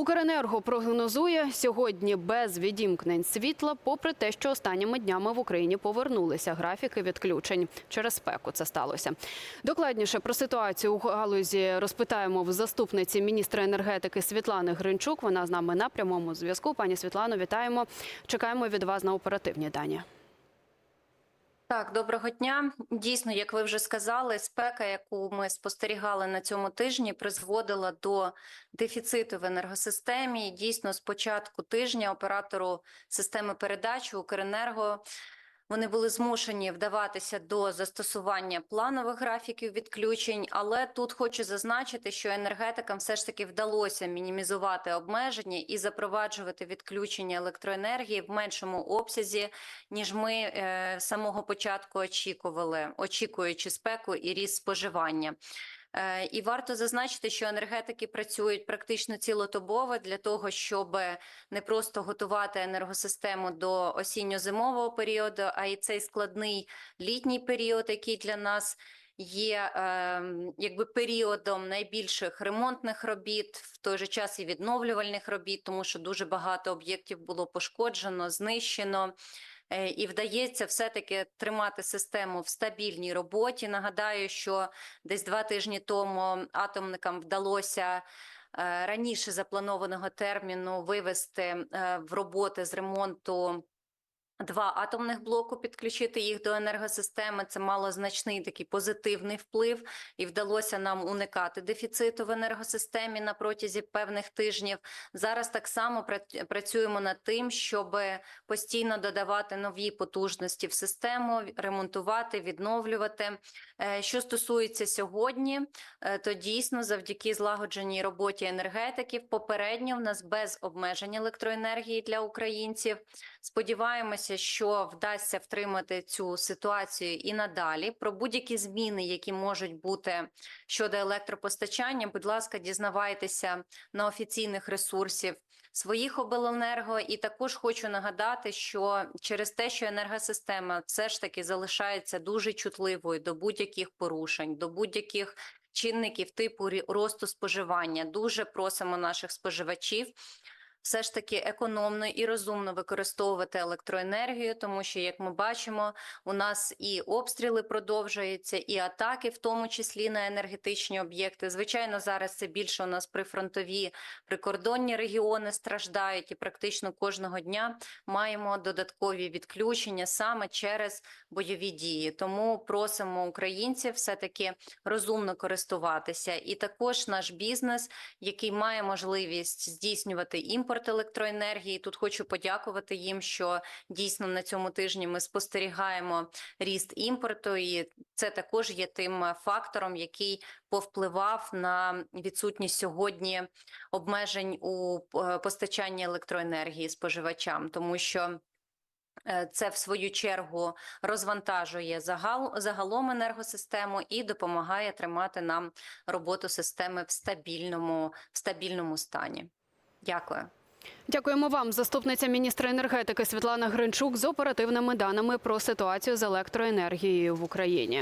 Укренерго прогнозує сьогодні без відімкнень світла, попри те, що останніми днями в Україні повернулися графіки відключень. Через спеку це сталося. Докладніше про ситуацію у галузі розпитаємо в заступниці міністра енергетики Світлани Гринчук. Вона з нами на прямому зв'язку. Пані Світлано, вітаємо. Чекаємо від вас на оперативні дані. Так, доброго дня. Дійсно, як ви вже сказали, спека, яку ми спостерігали на цьому тижні, призводила до дефіциту в енергосистемі. Дійсно, з початку тижня оператору системи передачі Укренерго вони були змушені вдаватися до застосування планових графіків відключень. Але тут хочу зазначити, що енергетикам все ж таки вдалося мінімізувати обмеження і запроваджувати відключення електроенергії в меншому обсязі, ніж ми е, з самого початку очікували, очікуючи спеку і ріст споживання. Е, І варто зазначити, що енергетики працюють практично цілодобово для того, щоб не просто готувати енергосистему до осінньо-зимового періоду, а й цей складний літній період, який для нас є е, якби періодом найбільших ремонтних робіт, в той же час і відновлювальних робіт, тому що дуже багато об'єктів було пошкоджено, знищено. Е, І вдається все-таки тримати систему в стабільній роботі. Нагадаю, що десь два тижні тому атомникам вдалося е, раніше запланованого терміну вивести е, в роботи з ремонту. Два атомних блоку підключити їх до енергосистеми. Це мало значний такий позитивний вплив, і вдалося нам уникати дефіциту в енергосистемі на протязі певних тижнів. Зараз так само пра- працюємо над тим, щоб постійно додавати нові потужності в систему, ремонтувати, відновлювати. Е, Що стосується сьогодні, е, то дійсно завдяки злагодженій роботі енергетиків попередньо в нас без обмежень електроенергії для українців. Сподіваємося, що вдасться втримати цю ситуацію і надалі. Про будь-які зміни, які можуть бути щодо електропостачання, будь ласка, дізнавайтеся на офіційних ресурсів своїх обленерго. І також хочу нагадати, що через те, що енергосистема все ж таки залишається дуже чутливою до будь-яких порушень, до будь-яких чинників типу росту споживання, дуже просимо наших споживачів все ж таки економно і розумно використовувати електроенергію, тому що, як ми бачимо, у нас і обстріли продовжуються, і атаки, в тому числі на енергетичні об'єкти. Звичайно, зараз це більше у нас прифронтові прикордонні регіони страждають, і практично кожного дня маємо додаткові відключення саме через бойові дії. Тому просимо українців все таки розумно користуватися, і також наш бізнес який має можливість здійснювати імпорт електроенергії. Тут хочу подякувати їм, що дійсно на цьому тижні ми спостерігаємо ріст імпорту, і це також є тим фактором, який повпливав на відсутність сьогодні обмежень у е, постачанні електроенергії споживачам, тому що. е, Це в свою чергу розвантажує загал, загалом енергосистему і допомагає тримати нам роботу системи в стабільному, в стабільному стані. Дякую. Дякуємо вам, заступниця міністра енергетики Світлана Гринчук, з оперативними даними про ситуацію з електроенергією в Україні.